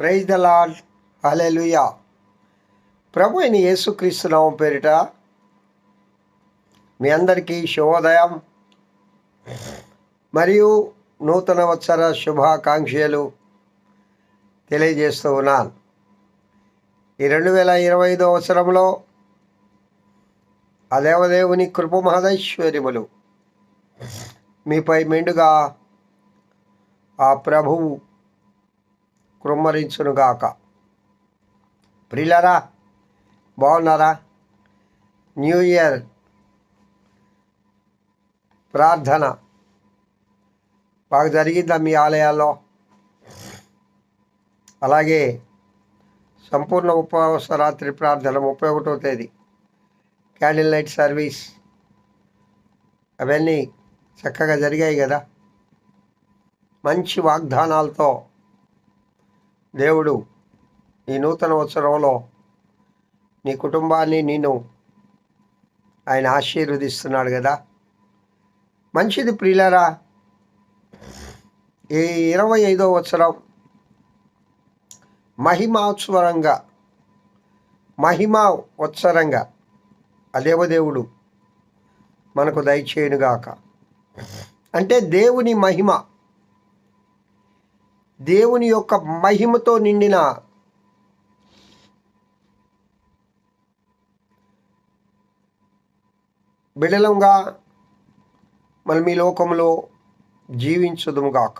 Praise the Lord hallelujah ప్రభు అయిన యేసుక్రీస్తు నామం పేరిట మీ అందరికీ శుభోదయం. మరియు నూతన వత్సర శుభాకాంక్షలు తెలియజేస్తూ ఉన్నాను. ఈ రెండు వేల ఇరవై ఐదో అవసరంలో ఆ దేవదేవుని కృప మహదైశ్వర్యములు మీపై మెండుగా ఆ ప్రభువు కృమ్మరించునుగాక. ప్రిలరా బాగున్నారా? న్యూ ఇయర్ ప్రార్థన బాగా జరిగిందా మీ ఆలయాల్లో? అలాగే సంపూర్ణ ఉపవాస రాత్రి ప్రార్థన ముప్పై ఒకటో తేదీ. క్యాండిల్ లైట్ సర్వీస్ అవన్నీ చక్కగా జరిగాయి కదా? మంచి వాగ్దానాలతో దేవుడు ఈ నూతన ఉత్సవంలో నీ కుటుంబాన్ని నేను ఆయన ఆశీర్వదిస్తున్నాడు కదా. మంచిది ప్రియులారా ఈ ఇరవై ఐదో వత్సరం మహిమాత్సరంగా మహిమా ఉత్సరంగా అదేవదేవుడు మనకు దయచేయునుగాక. అంటే దేవుని మహిమ దేవుని యొక్క మహిమతో నిండిన బిడలంగా మనం ఈ లోకంలో జీవించదుముగాక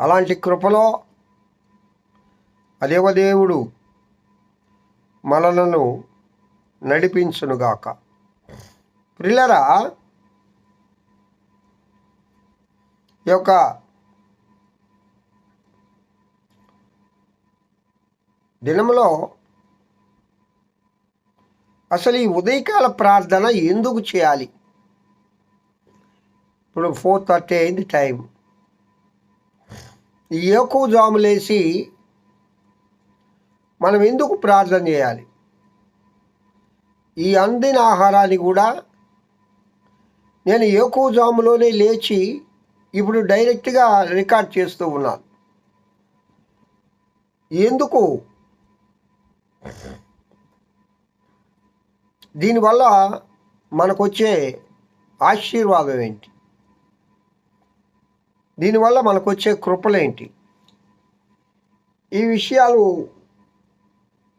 అలాంటి కృపలో అదేవదేవుడు మనలను నడిపించునుగాక ప్రిల్లరా ఈ యొక్క దినంలో అసలు ఈ ఉదయకాల ప్రార్థన ఎందుకు చేయాలి? ఇప్పుడు ఫోర్ థర్టీ అయింది టైం ఎక్కువ జాములేసి మనం ఎందుకు ప్రార్థన చేయాలి? ఈ అందిన ఆహారాన్ని కూడా నేను ఎక్కువ జాములోనే లేచి ఇప్పుడు డైరెక్ట్గా రికార్డ్ చేస్తూ ఉన్నాను. ఎందుకు? దీనివల్ల మనకొచ్చే ఆశీర్వాదం ఏంటి? దీనివల్ల మనకొచ్చే కృపలేంటి? ఈ విషయాలు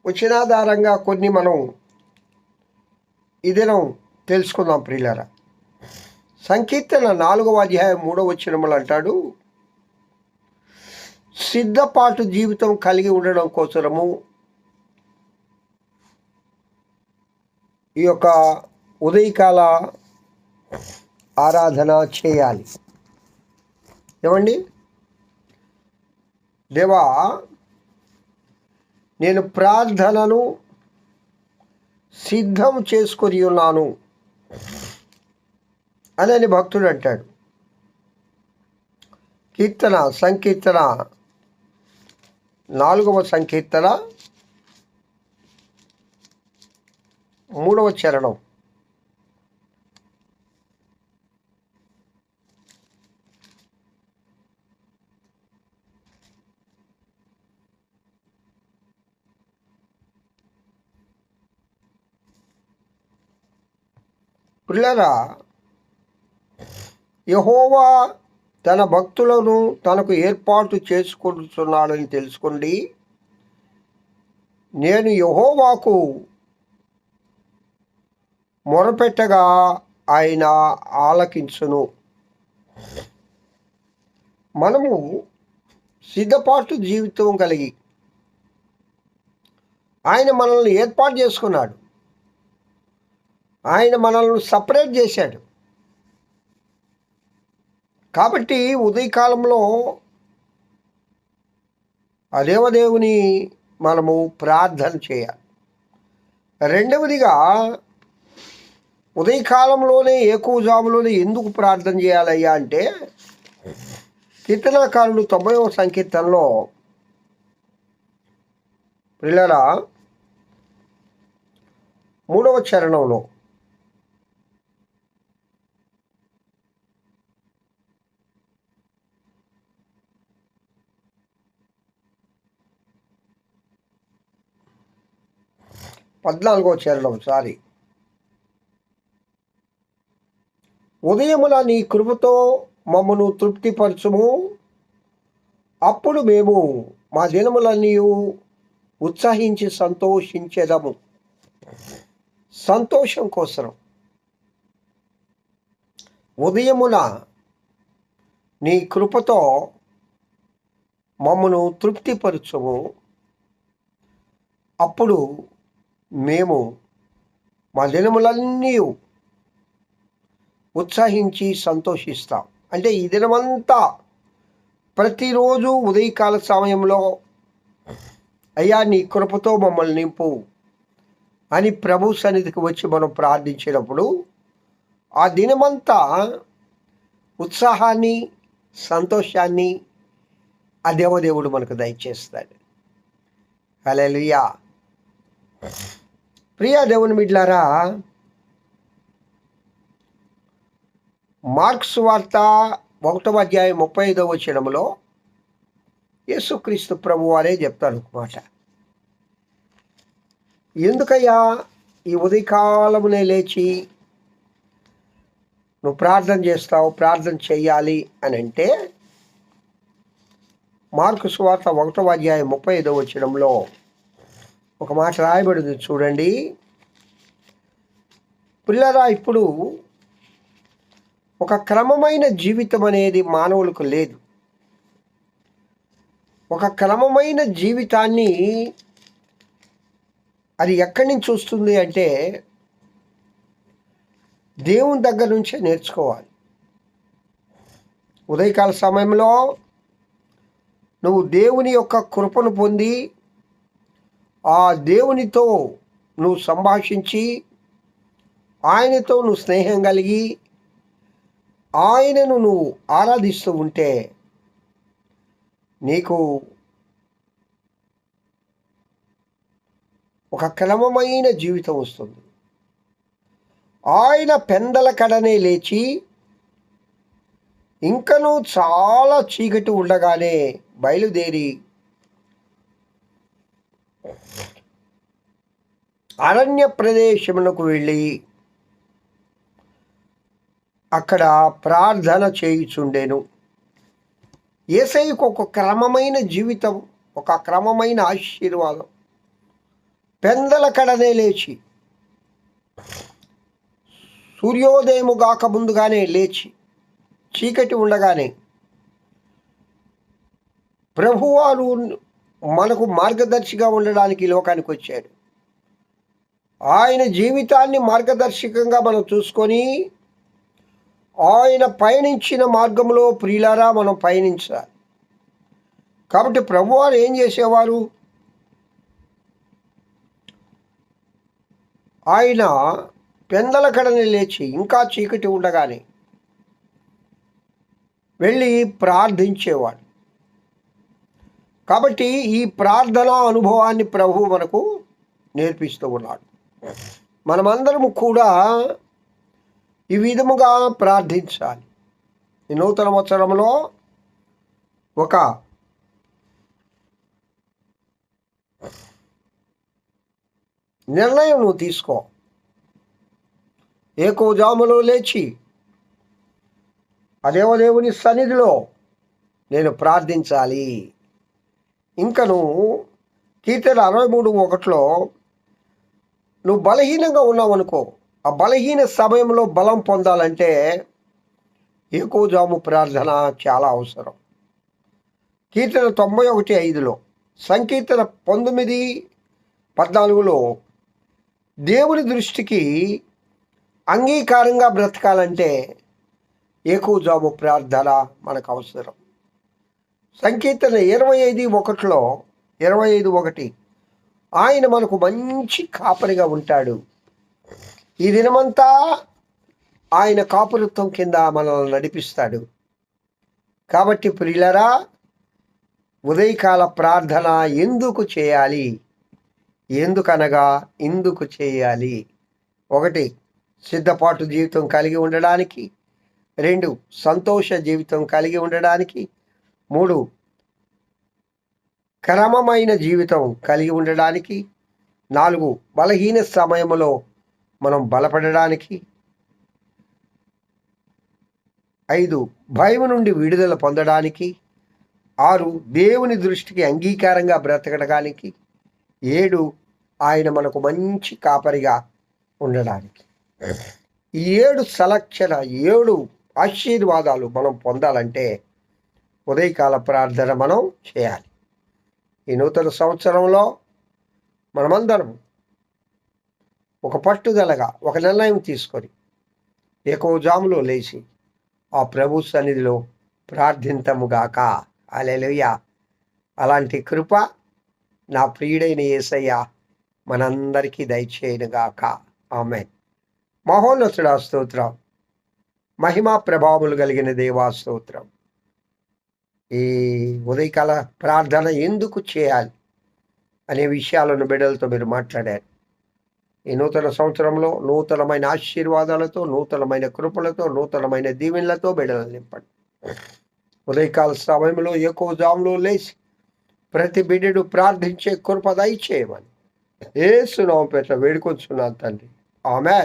వచ్చినాధారంగా కొన్ని మనం ఈ తెలుసుకుందాం ప్రియులరా. సంకీర్తన నాలుగవ అధ్యాయం మూడవ వచ్చినములు అంటాడు సిద్ధపాటు జీవితం కలిగి ఉండడం కోసరము ఈ యొక్క ఉదయకాల ఆరాధన చేయాలి. ఏమండి? దేవా నేను ప్రార్థనను సిద్ధం చేసుకొని ఉన్నాను అని భక్తుడు అంటాడు. కీర్తన సంకీర్తన నాలుగవ సంకీర్తన మూడవ చరణం. పిల్లరా యహోవా తన భక్తులను తనకు ఏర్పాటు చేసుకుంటున్నాడని తెలుసుకోండి. నేను యహోవాకు మొరపెట్టగా ఆయన ఆలకించును. మనము సిద్ధపాటు జీవితం కలిగి ఆయన మనల్ని ఏర్పాటు చేసుకున్నాడు. ఆయన మనల్ని సపరేట్ చేశాడు. కాబట్టి ఉదయకాలంలో అదేవదేవుని మనము ప్రార్థన చేయాలి. రెండవదిగా ఉదయకాలంలోనే ఎక్కువ జాములోనే ఎందుకు ప్రార్థన చేయాలయ్యా అంటే కీర్తనాకారుడు తొంభైవ సంకీర్తనలో పిల్లల మూడవ చరణంలో పద్నాలుగో చరణం సారీ. ఉదయముల నీ కృపతో మమ్మను తృప్తిపరచుము. అప్పుడు మేము మా దినములన్నీ ఉత్సాహించి సంతోషించేదము. సంతోషం కోసం ఉదయమున నీ కృపతో మమ్మను తృప్తిపరచుము. అప్పుడు మేము మా దినములన్నీ ఉత్సహించి సంతోషిస్తాం. అంటే ఈ దినమంతా ప్రతిరోజు ఉదయకాల సమయంలో అయ్యా నీ కృపతో మమ్మల్ని నింపు అని ప్రభు సన్నిధికి వచ్చి మనం ప్రార్థించినప్పుడు ఆ దినమంతా ఉత్సాహాన్ని సంతోషాన్ని ఆ దేవదేవుడు మనకు దయచేస్తాడు. హల్లెలూయా. ప్రియా దేవుని మిడ్లారా మార్క్స్ వార్త ఒకటవ అధ్యాయం ముప్పై ఐదవ వచనంలో యేసుక్రీస్తు ప్రభు వారే చెప్తారు ఒక మాట. ఎందుకయ్యా ఈ ఉదయకాలమునే లేచి నువ్వు ప్రార్థన చేస్తావు ప్రార్థన చెయ్యాలి అని అంటే మార్కు సువార్త ఒకటవ అధ్యాయం ముప్పై ఐదవ వచనంలో ఒక మాట రాయబడింది చూడండి. పిల్లరా ఇప్పుడు ఒక క్రమమైన జీవితం అనేది మానవులకు లేదు. ఒక క్రమమైన జీవితాన్ని అది ఎక్కడి నుంచి వస్తుంది అంటే దేవుని దగ్గర నుంచే నేర్చుకోవాలి. ఉదయకాల సమయంలో నువ్వు దేవుని యొక్క కృపను పొంది ఆ దేవునితో నువ్వు సంభాషించి ఆయనతో నువ్వు స్నేహం కలిగి ఆయనను నువ్వు ఆరాధిస్తూ ఉంటే నీకు ఒక క్రమమైన జీవితం వస్తుంది. ఆయన పెందల కడనే లేచి ఇంకను చాలా చీకటి ఉండగానే బయలుదేరి అరణ్య ప్రదేశమునకు వెళ్ళి అక్కడ ప్రార్థన చేయుచుండెను. ఏసైకు ఒక క్రమమైన జీవితం ఒక క్రమమైన ఆశీర్వాదం. పెందల కడనే లేచి సూర్యోదయము గాక ముందుగానే లేచి చీకటి ఉండగానే ప్రభువారు మనకు మార్గదర్శిగా ఉండడానికి లోకానికి వచ్చాడు. ఆయన జీవితాన్ని మార్గదర్శకంగా మనం చూసుకొని ఆయన పయనించిన మార్గంలో ప్రియులారా మనం పయనించాలి. కాబట్టి ప్రభువారు ఏం చేసేవారు? ఆయన పెందల కడని లేచి ఇంకా చీకటి ఉండగానే వెళ్ళి ప్రార్థించేవాడు. కాబట్టి ఈ ప్రార్థన అనుభవాన్ని ప్రభు మనకు నేర్పిస్తూ ఉన్నాడు. మనమందరము కూడా ఈ విధముగా ప్రార్థించాలి. ఈ నూతన సంవత్సరంలో ఒక నిర్ణయం నువ్వు తీసుకో. ఏకో జాములో లేచి అదేవదేవుని సన్నిధిలో నేను ప్రార్థించాలి. ఇంకా నువ్వు కీర్తన అరవై మూడు ఒకటిలో నువ్వు బలహీనంగా ఉన్నావు అనుకో ఆ బలహీన సమయంలో బలం పొందాలంటే ఏకోజాము ప్రార్థన చాలా అవసరం. కీర్తన తొంభై ఒకటి ఐదులో సంకీర్తన పంతొమ్మిది పద్నాలుగులో దేవుని దృష్టికి అంగీకారంగా బ్రతకాలంటే ఏకోజాము ప్రార్థన మనకు అవసరం. సంకీర్తన ఇరవై ఐదు ఒకటిలో ఇరవై ఐదు ఒకటి ఆయన మనకు మంచి కాపరిగా ఉంటాడు. ఈ దినమంతా ఆయన కాపురత్వం కింద మనల్ని నడిపిస్తాడు. కాబట్టి ప్రియులరా ఉదయకాల ప్రార్థన ఎందుకు చేయాలి? ఎందుకనగా ఎందుకు చేయాలి? ఒకటి సిద్ధపాటు జీవితం కలిగి ఉండడానికి. రెండు సంతోష జీవితం కలిగి ఉండడానికి. మూడు క్రమమైన జీవితం కలిగి ఉండడానికి. నాలుగు బలహీన సమయంలో మనం బలపడడానికి ఐదు భయం నుండి విడుదల పొందడానికి ఆరు దేవుని దృష్టికి అంగీకారంగా బ్రతకడానికి ఏడు ఆయన మనకు మంచి కాపరిగా ఉండడానికి. ఈ ఏడు సలక్షణ ఏడు ఆశీర్వాదాలు మనం పొందాలంటే ఉదయకాల ప్రార్థన మనం చేయాలి. ఈ నూతన సంవత్సరంలో మనమందరం ఒక పట్టుదలగా ఒక నిర్ణయం తీసుకొని ఏకోజాములో లేచి ఆ ప్రభు సన్నిధిలో ప్రార్థింతముగాక. అలెలుయ అలాంటి కృప నా ప్రియుడైన యేసయ్య మనందరికీ దయచేయనుగాక. ఆమె మహోన్నతుడా స్తోత్రం. మహిమా ప్రభావములు కలిగిన దేవా స్తోత్రం. ఈ ఉదయకాల ప్రార్థన ఎందుకు చేయాలి అనే విషయాలను బిడ్డలతో మీరు మాట్లాడారు. ఈ నూతన సంవత్సరంలో నూతనమైన ఆశీర్వాదాలతో నూతనమైన కృపలతో నూతనమైన దీవెనలతో బిడ్డలు నింపండి. ఉదయకాల సమయంలో ఎక్కువ జాములు లేచి ప్రతి బిడ్డడు ప్రార్థించే కృప దయచేయమని సునామం పేట వేడుకొచ్చున్నాను తండ్రి. ఆమె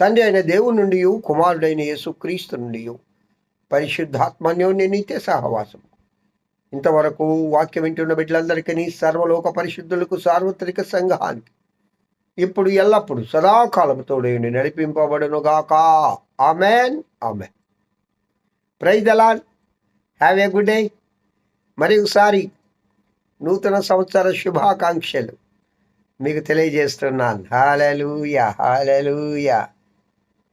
తండ్రి అయిన దేవుడి నుండి కుమారుడైన యేసు క్రీస్తు నుండి పరిశుద్ధాత్మన్యోన్య నీతే సహవాసం ఇంతవరకు వాక్యం వింటున్న బిడ్డలందరికీ సర్వలోక పరిశుద్ధులకు సార్వత్రిక సంఘానికి ఇప్పుడు ఎల్లప్పుడు సదాకాలంతో నడిపింపబడును గాక amen. Amen. Praise the Lord have a good day. మరి ఒకసారి నూతన సంవత్సర శుభాకాంక్షలు మీకు తెలియజేస్తున్నాను. హాలూయా హాలూయా